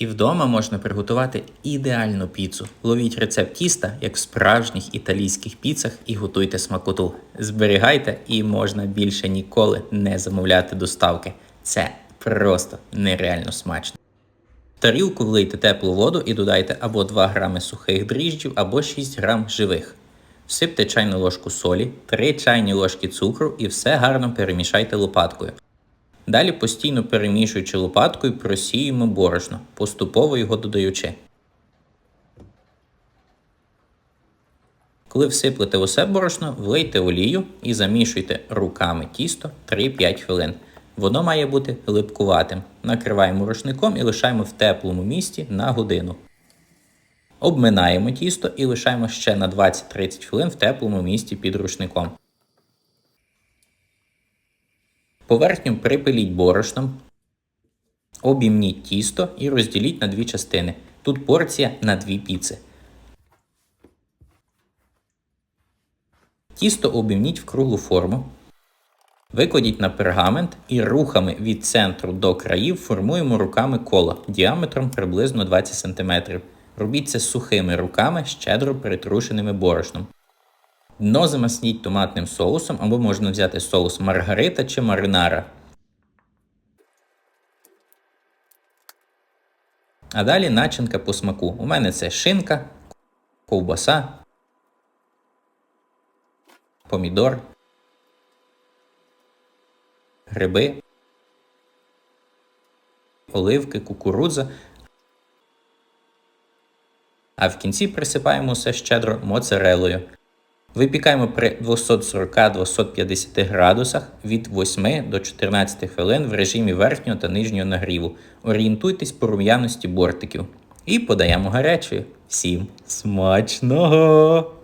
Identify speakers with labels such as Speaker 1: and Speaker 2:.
Speaker 1: І вдома можна приготувати ідеальну піцу. Ловіть рецепт тіста, як в справжніх італійських піцах, і готуйте смакоту. Зберігайте і можна більше ніколи не замовляти доставки. Це просто нереально смачно. В тарілку влийте теплу воду і додайте або 2 грами сухих дріжджів, або 6 грам живих. Всипте чайну ложку солі, 3 чайні ложки цукру і все гарно перемішайте лопаткою. Далі постійно перемішуючи лопаткою, просіюємо борошно, поступово його додаючи. Коли всиплете усе борошно, влийте олію і замішуйте руками тісто 3-5 хвилин. Воно має бути липкуватим. Накриваємо рушником і лишаємо в теплому місці на годину. Обминаємо тісто і лишаємо ще на 20-30 хвилин в теплому місці під рушником. Поверхню припиліть борошном, обімніть тісто і розділіть на дві частини. Тут порція на дві піци. Тісто обімніть в круглу форму. Викладіть на пергамент і рухами від центру до країв формуємо руками коло діаметром приблизно 20 см. Робіть це сухими руками, щедро притрушеними борошном. Дно замасніть томатним соусом або можна взяти соус маргарита чи маринара. А далі начинка по смаку. У мене це шинка, ковбаса, помідор, гриби, оливки, кукурудза. А в кінці присипаємо все щедро моцарелою. Випікаємо при 240-250 градусах від 8 до 14 хвилин в режимі верхнього та нижнього нагріву. Орієнтуйтесь по рум'яності бортиків. І подаємо гарячою. Всім смачного!